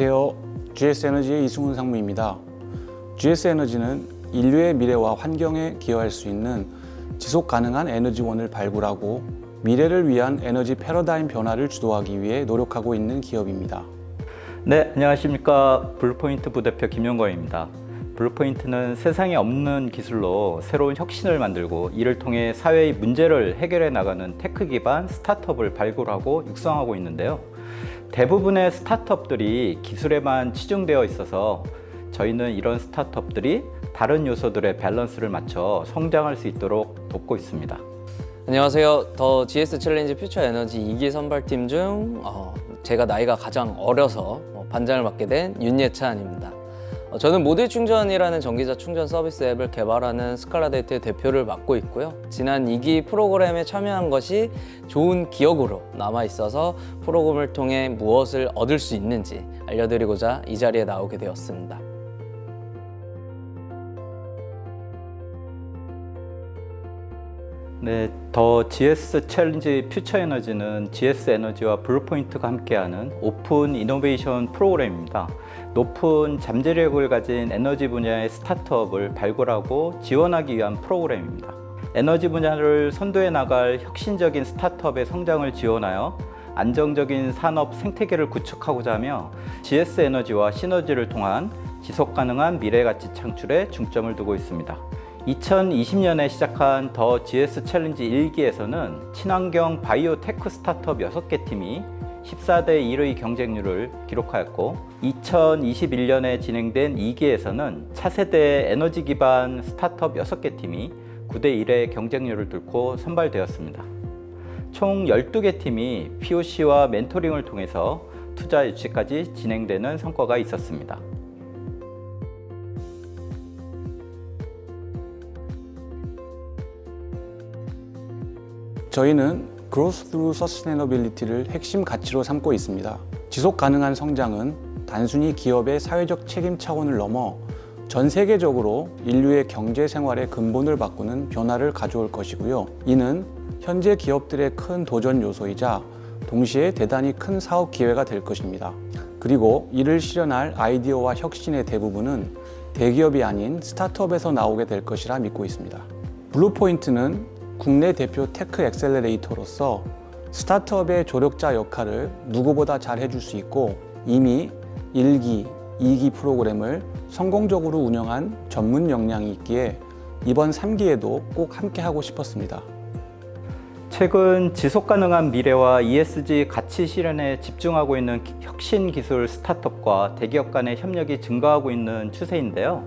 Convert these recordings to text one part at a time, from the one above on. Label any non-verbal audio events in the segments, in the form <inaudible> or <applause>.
안녕하세요. GS에너지의 이승훈 상무입니다. GS에너지는 인류의 미래와 환경에 기여할 수 있는 지속 가능한 에너지원을 발굴하고 미래를 위한 에너지 패러다임 변화를 주도하기 위해 노력하고 있는 기업입니다. 네, 안녕하십니까. 블루포인트 부대표 김용거입니다. 블루포인트는 세상에 없는 기술로 새로운 혁신을 만들고 이를 통해 사회의 문제를 해결해 나가는 테크 기반 스타트업을 발굴하고 육성하고 있는데요. 대부분의 스타트업들이 기술에만 치중되어 있어서 저희는 이런 스타트업들이 다른 요소들의 밸런스를 맞춰 성장할 수 있도록 돕고 있습니다. 안녕하세요. 더 GS 챌린지 퓨처 에너지 2기 선발팀 중 어, 제가 나이가 가장 어려서 어, 반장을 맡게 된 윤예찬입니다. 어, 저는 모듈 충전이라는 전기자 충전 서비스 앱을 개발하는 스칼라데이트의 대표를 맡고 있고요. 지난 2기 프로그램에 참여한 것이 좋은 기억으로 남아 있어서 프로그램을 통해 무엇을 얻을 수 있는지 알려드리고자 이 자리에 나오게 되었습니다. 네, 더 GS 챌린지 퓨처 에너지는 GS 에너지와 블루포인트가 함께하는 오픈 이노베이션 프로그램입니다. 높은 잠재력을 가진 에너지 분야의 스타트업을 발굴하고 지원하기 위한 프로그램입니다. 에너지 분야를 선도해 나갈 혁신적인 스타트업의 성장을 지원하여 안정적인 산업 생태계를 구축하고자 하며 GS 에너지와 시너지를 통한 지속 가능한 미래 가치 창출에 중점을 두고 있습니다. 2020년에 시작한 더 GS 챌린지 1기에서는 친환경 바이오 테크 스타트업 6개 팀이 14대 1의 경쟁률을 기록하였고 2021년에 진행된 2기에서는 차세대 에너지 기반 스타트업 6개 팀이 9대 1의 경쟁률을 뚫고 선발되었습니다. 총 12개 팀이 POC와 멘토링을 통해서 투자 유치까지 진행되는 성과가 있었습니다. 저희는 Growth through Sustainability를 핵심 가치로 삼고 있습니다. 지속 가능한 성장은 단순히 기업의 사회적 책임 차원을 넘어 전 세계적으로 인류의 경제 생활의 근본을 바꾸는 변화를 가져올 것이고요. 이는 현재 기업들의 큰 도전 요소이자 동시에 대단히 큰 사업 기회가 될 것입니다. 그리고 이를 실현할 아이디어와 혁신의 대부분은 대기업이 아닌 스타트업에서 나오게 될 것이라 믿고 있습니다. 블루포인트는 국내 대표 테크 엑셀레레이터로서 스타트업의 조력자 역할을 누구보다 잘 해줄 수 있고 이미 1기, 2기 프로그램을 성공적으로 운영한 전문 역량이 있기에 이번 3기에도 꼭 함께 하고 싶었습니다. 최근 지속 가능한 미래와 ESG 가치 실현에 집중하고 있는 기- 혁신 기술 스타트업과 대기업 간의 협력이 증가하고 있는 추세인데요.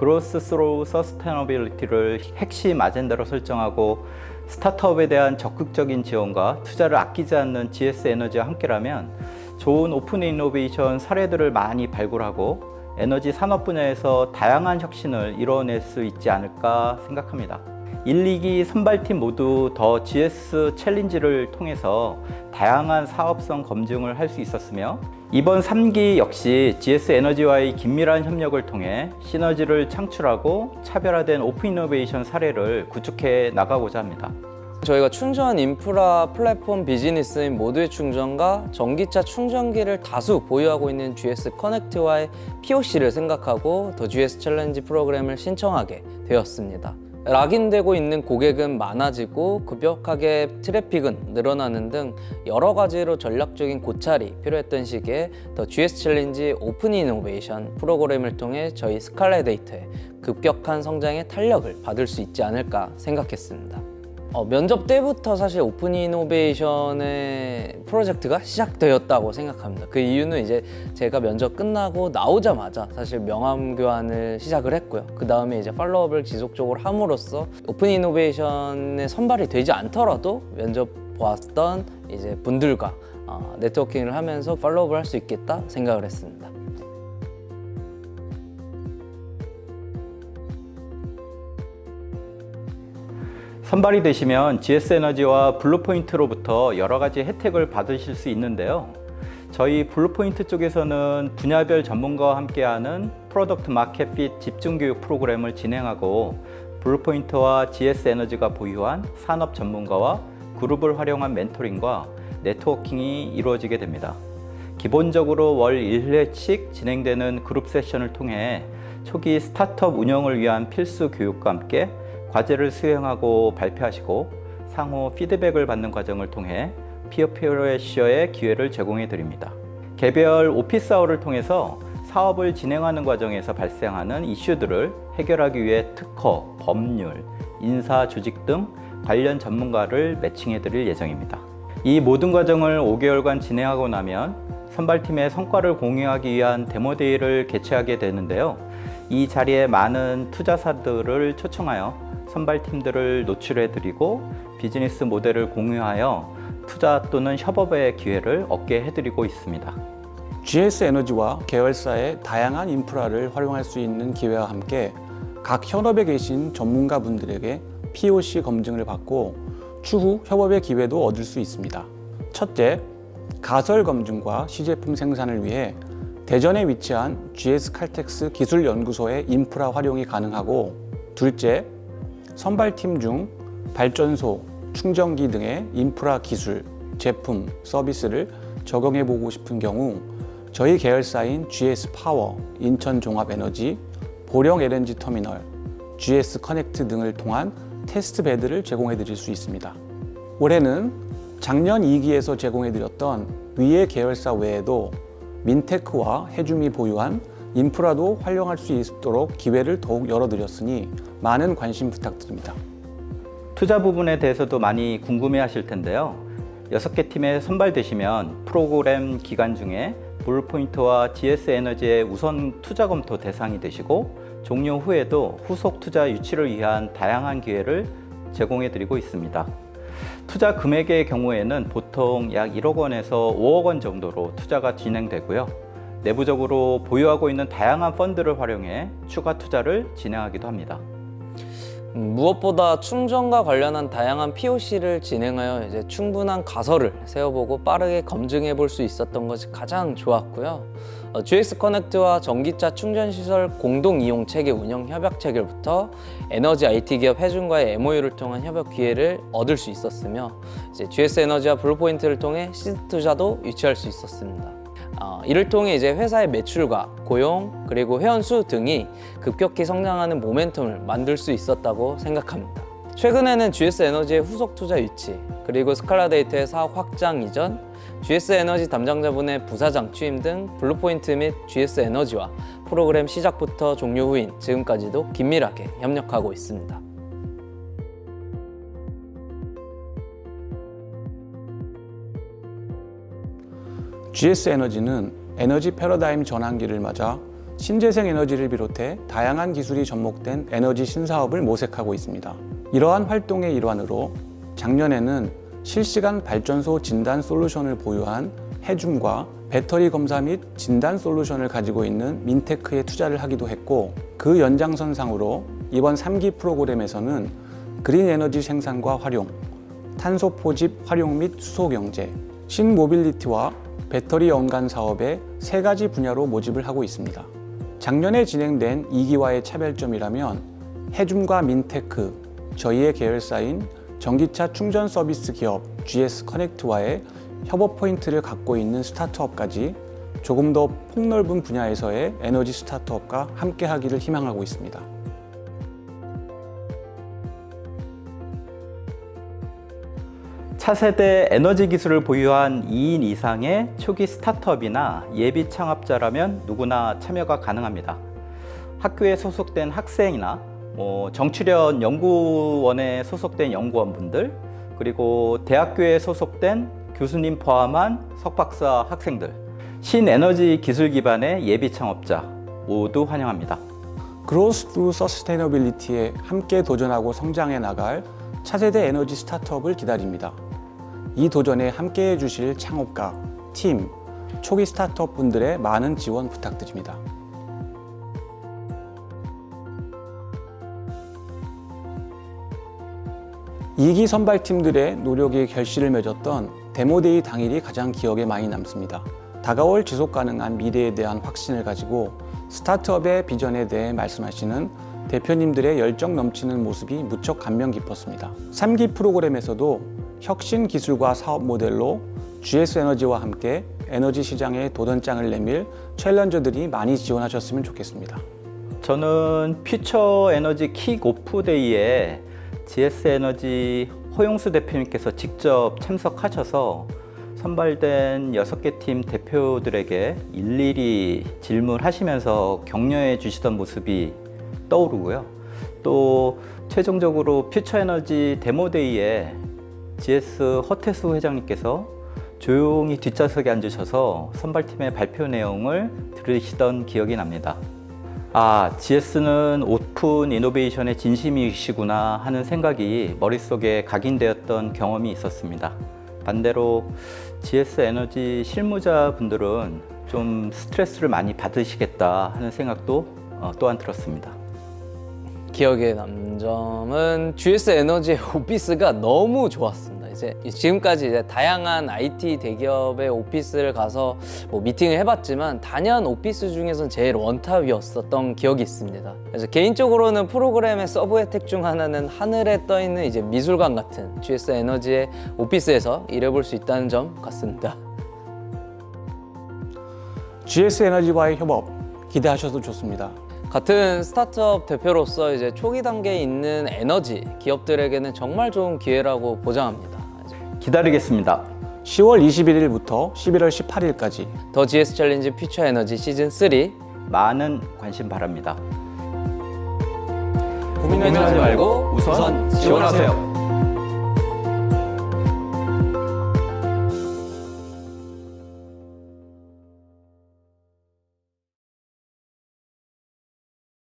그로스 스로우 서스테너빌리티를 핵심 아젠다로 설정하고 스타트업에 대한 적극적인 지원과 투자를 아끼지 않는 GS 에너지와 함께라면 좋은 오픈 이노베이션 사례들을 많이 발굴하고 에너지 산업 분야에서 다양한 혁신을 이뤄낼 수 있지 않을까 생각합니다. 1, 2기 선발팀 모두 더 GS 챌린지를 통해서 다양한 사업성 검증을 할 수 있었으며 이번 3기 역시 GS 에너지와의 긴밀한 협력을 통해 시너지를 창출하고 차별화된 오픈 이노베이션 사례를 구축해 나가고자 합니다. 저희가 충전 인프라 플랫폼 비즈니스인 모듈 충전과 전기차 충전기를 다수 보유하고 있는 GS 커넥트와의 POC를 생각하고 더 GS 챌린지 프로그램을 신청하게 되었습니다. 락인되고 있는 고객은 많아지고 급격하게 트래픽은 늘어나는 등 여러 가지로 전략적인 고찰이 필요했던 시기에 더 GS 챌린지 오픈 이노베이션 프로그램을 통해 저희 스칼렛 데이터의 급격한 성장의 탄력을 받을 수 있지 않을까 생각했습니다. 어, 면접 때부터 사실 오픈 이노베이션의 프로젝트가 시작되었다고 생각합니다. 그 이유는 이제 제가 면접 끝나고 나오자마자 사실 명함 교환을 시작을 했고요. 그 다음에 이제 팔로업을 지속적으로 함으로써 오픈 이노베이션에 선발이 되지 않더라도 면접 보았던 이제 분들과 어, 네트워킹을 하면서 팔로업을 할 수 있겠다 생각을 했습니다. 선발이 되시면 GS 에너지와 블루포인트로부터 여러 가지 혜택을 받으실 수 있는데요. 저희 블루포인트 쪽에서는 분야별 전문가와 함께하는 프로덕트 마켓 핏 집중 교육 프로그램을 진행하고 블루포인트와 GS 에너지가 보유한 산업 전문가와 그룹을 활용한 멘토링과 네트워킹이 이루어지게 됩니다. 기본적으로 월 1회씩 진행되는 그룹 세션을 통해 초기 스타트업 운영을 위한 필수 교육과 함께 과제를 수행하고 발표하시고 상호 피드백을 받는 과정을 통해 피어피어레시어의 기회를 제공해 드립니다. 개별 오피스 아워를 통해서 사업을 진행하는 과정에서 발생하는 이슈들을 해결하기 위해 특허, 법률, 인사, 조직 등 관련 전문가를 매칭해 드릴 예정입니다. 이 모든 과정을 5개월간 진행하고 나면 선발팀의 성과를 공유하기 위한 데모데이를 개최하게 되는데요. 이 자리에 많은 투자사들을 초청하여 선발팀들을 노출해 드리고 비즈니스 모델을 공유하여 투자 또는 협업의 기회를 얻게 해드리고 있습니다. GS 에너지와 계열사의 다양한 인프라를 활용할 수 있는 기회와 함께 각 현업에 계신 전문가분들에게 POC 검증을 받고 추후 협업의 기회도 얻을 수 있습니다. 첫째, 가설 검증과 시제품 생산을 위해 대전에 위치한 GS 칼텍스 기술연구소의 인프라 활용이 가능하고 둘째, 선발팀 중 발전소, 충전기 등의 인프라 기술, 제품, 서비스를 적용해 보고 싶은 경우 저희 계열사인 GS 파워, 인천 종합 에너지, 보령 LNG 터미널, GS 커넥트 등을 통한 테스트 베드를 제공해 드릴 수 있습니다. 올해는 작년 2기에서 제공해 드렸던 위의 계열사 외에도 민테크와 해줌이 보유한 인프라도 활용할 수 있도록 기회를 더욱 열어드렸으니 많은 관심 부탁드립니다. 투자 부분에 대해서도 많이 궁금해 하실 텐데요. 여섯 개 팀에 선발되시면 프로그램 기간 중에 블루포인트와 GS 에너지의 우선 투자 검토 대상이 되시고 종료 후에도 후속 투자 유치를 위한 다양한 기회를 제공해 드리고 있습니다. 투자 금액의 경우에는 보통 약 1억 원에서 5억 원 정도로 투자가 진행되고요. 내부적으로 보유하고 있는 다양한 펀드를 활용해 추가 투자를 진행하기도 합니다. 음, 무엇보다 충전과 관련한 다양한 POC를 진행하여 이제 충분한 가설을 세워보고 빠르게 검증해 볼 수 있었던 것이 가장 좋았고요. 어, GS 커넥트와 전기차 충전 시설 공동 이용 체계 운영 협약 체결부터 에너지 IT 기업 해준과의 MOU를 통한 협업 기회를 얻을 수 있었으며 이제 GS 에너지와 블루포인트를 통해 시드 투자도 유치할 수 있었습니다. 어, 이를 통해 이제 회사의 매출과 고용 그리고 회원 수 등이 급격히 성장하는 모멘텀을 만들 수 있었다고 생각합니다. 최근에는 GS 에너지의 후속 투자 유치 그리고 스칼라 데이터의 사업 확장 이전, GS 에너지 담당자분의 부사장 취임 등 블루포인트 및 GS 에너지와 프로그램 시작부터 종료 후인 지금까지도 긴밀하게 협력하고 있습니다. GS 에너지는 에너지 패러다임 전환기를 맞아 신재생 에너지를 비롯해 다양한 기술이 접목된 에너지 신사업을 모색하고 있습니다. 이러한 활동의 일환으로 작년에는 실시간 발전소 진단 솔루션을 보유한 해줌과 배터리 검사 및 진단 솔루션을 가지고 있는 민테크에 투자를 하기도 했고 그 연장선상으로 이번 3기 프로그램에서는 그린 에너지 생산과 활용, 탄소 포집 활용 및 수소 경제, 신모빌리티와 배터리 연간 사업의 세 가지 분야로 모집을 하고 있습니다. 작년에 진행된 2기와의 차별점이라면 해줌과 민테크, 저희의 계열사인 전기차 충전 서비스 기업 GS 커넥트와의 협업 포인트를 갖고 있는 스타트업까지 조금 더 폭넓은 분야에서의 에너지 스타트업과 함께 하기를 희망하고 있습니다. 차세대 에너지 기술을 보유한 2인 이상의 초기 스타트업이나 예비 창업자라면 누구나 참여가 가능합니다. 학교에 소속된 학생이나 뭐 정출연 연구원에 소속된 연구원분들 그리고 대학교에 소속된 교수님 포함한 석박사 학생들 신에너지 기술 기반의 예비 창업자 모두 환영합니다. 그로스 투 서스테이너빌리티에 함께 도전하고 성장해 나갈 차세대 에너지 스타트업을 기다립니다. 이 도전에 함께 해 주실 창업가, 팀, 초기 스타트업 분들의 많은 지원 부탁드립니다. 이기 선발팀들의 노력이 결실을 맺었던 데모데이 당일이 가장 기억에 많이 남습니다. 다가올 지속 가능한 미래에 대한 확신을 가지고 스타트업의 비전에 대해 말씀하시는 대표님들의 열정 넘치는 모습이 무척 감명 깊었습니다. 3기 프로그램에서도 혁신 기술과 사업 모델로 GS 에너지와 함께 에너지 시장에 도전장을 내밀 챌린저들이 많이 지원하셨으면 좋겠습니다. 저는 퓨처 에너지 킥 오프 데이에 GS 에너지 허용수 대표님께서 직접 참석하셔서 선발된 여섯 개팀 대표들에게 일일이 질문하시면서 격려해 주시던 모습이 떠오르고요. 또 최종적으로 퓨처 에너지 데모 데이에 GS 허태수 회장님께서 조용히 뒷좌석에 앉으셔서 선발팀의 발표 내용을 들으시던 기억이 납니다. 아, GS는 오픈 이노베이션의 진심이시구나 하는 생각이 머릿속에 각인되었던 경험이 있었습니다. 반대로 GS 에너지 실무자분들은 좀 스트레스를 많이 받으시겠다 하는 생각도 어, 또한 들었습니다. 기억에 남는 점은 GS 에너지의 <laughs> 오피스가 너무 좋았습니다. 이제 지금까지 이제 다양한 IT 대기업의 오피스를 가서 뭐 미팅을 해봤지만 단연 오피스 중에선 제일 원탑이었었던 기억이 있습니다. 그래서 개인적으로는 프로그램의 서브 혜택 중 하나는 하늘에 떠 있는 이제 미술관 같은 GS 에너지의 오피스에서 일해볼 수 있다는 점 같습니다. GS 에너지와의 협업 기대하셔도 좋습니다. 같은 스타트업 대표로서 이제 초기 단계에 있는 에너지 기업들에게는 정말 좋은 기회라고 보장합니다. 기다리겠습니다. 10월 21일부터 11월 18일까지 더 GS 챌린지 퓨처 에너지 시즌 3 많은 관심 바랍니다. 고민하지 말고 우선 지원하세요.